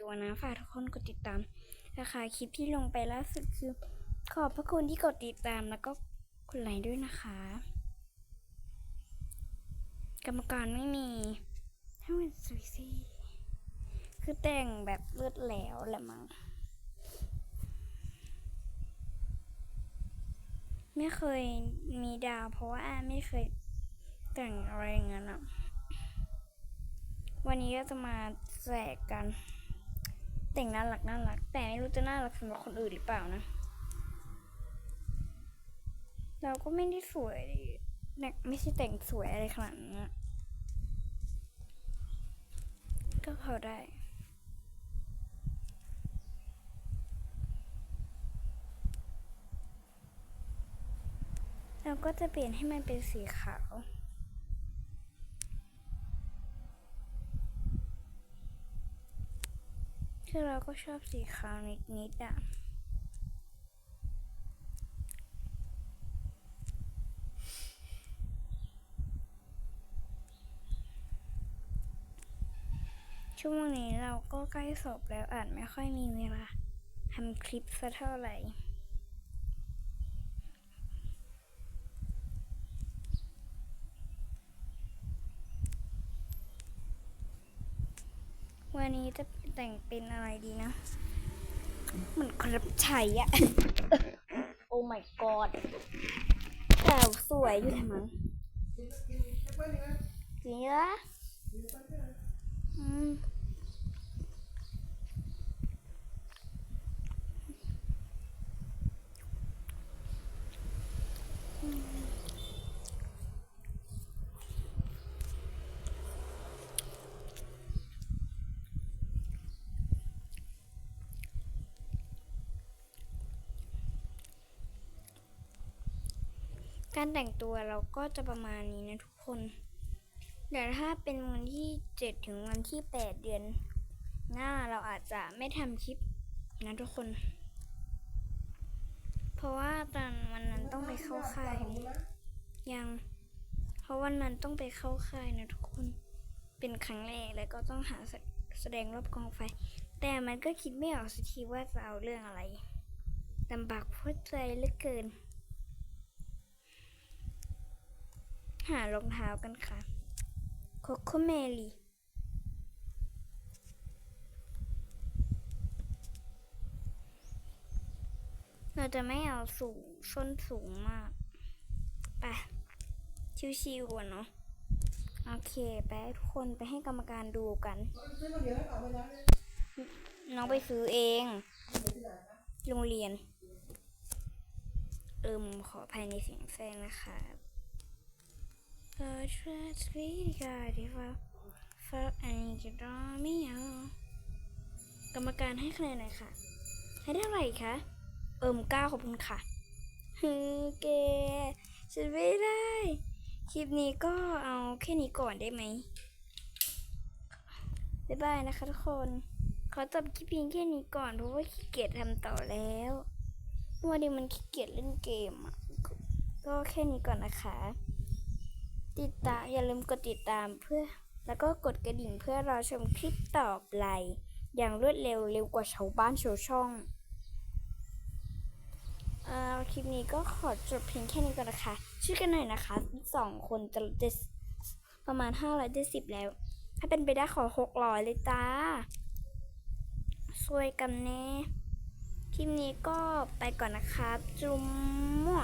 ตัวนะ ฝากทุกคนกดติดตามนะคะคลิปที่ลงไปล่าสุดคือ ขอบพระคุณที่กดติดตามแล้วก็กดไลค์ด้วยนะคะ กรรมการไม่มีให้มันสวยสิคือแต่งแบบเลือดแล้วแหละมั้งไม่เคยมีดาวเพราะว่าอาไม่เคยแต่งอะไรอย่างนั้นะวันนี้ก็จะมาแจกกัน แต่งน่ารักน่ารัก แต่ไม่รู้จะน่ารักสำหรับคนอื่นหรือเปล่านะ เราก็ไม่ได้สวยนะไม่ใช่แต่งสวยอะไรขนาดนั้น ก็พอได้เราก็จะเปลี่ยนให้มันเป็นสีขาว คือเราก็ชอบสีขาวนิดๆอะช่วงนี้เราก็ใกล้สอบแล้วอาจไม่ค่อยมีเวลาทำคลิปสักเท่าไหร่ วันนี้จะแต่งเป็นอะไรดีนะ เหมือนครับชัยอะโอ้ my god แต่สวยอยู่ทำไมจริงเหรออืม การแต่งตัวเราก็จะประมาณนี้นะทุกคน เดี๋ยวถ้าเป็นวันที่เจ็ดถึงวันที่แปดเดือน หน้าเราอาจจะไม่ทำคลิปนะทุกคน เพราะว่าตอนวันนั้นต้องไปเข้าค่ายยัง เพราะวันนั้นต้องไปเข้าค่ายนะทุกคน เป็นครั้งแรกแล้วก็ต้องหาแสแสดงรอบกองไฟ แต่มันก็คิดไม่ออกสักทีว่าจะเอาเรื่องอะไรลำบากหัวใจเหลือเกิน หารองเท้ากันค่ะโคโคเมลีเราจะไม่เอาสูงส้นสูงมาก ไป ชิวๆก่อนเนาะ โอเค ไปทุกคนไปให้กรรมการดูกัน น้องไปซื้อเอง โรงเรียน เอิมขอภายในเสียงแซงนะคะ God trust me, God, if I fuck and you draw me out กรรมการให้คะแนนหน่อยค่ะ ให้เท่าไหร่คะ เอิมเก้าขอบคุณค่ะฮึเกฉันไม่ได้ คลิปนี้ก็เอาแค่นี้ก่อนได้ไหมบ๊ายบายนะคะทุกคน ขอจบคลิปเพียงแค่นี้ก่อน เพราะว่าขี้เกียจทำต่อแล้ววันนี้มันขี้เกียจเล่นเกมอะ ก็แค่นี้ก่อนนะคะ ติดตามอย่าลืมกดติดตามเพื่อ แล้วก็กดกระดิ่งเพื่อรอชมคลิปต่อไปอย่างรวดเร็วเร็วกว่าชาวบ้านชาวช่องเอ่อคลิปนี้ก็ขอจบเพียงแค่นี้ก่อนนะคะช่วยกันหน่อยนะคะสองคนจะจะประมาณห้าร้อยเจ็ดสิบแล้ว ถ้าเป็นไปได้ขอหกร้อยเลยจ้าช่วยกันแน่คลิปนี้ก็ไปก่อนนะครับจุ๊มมั่ว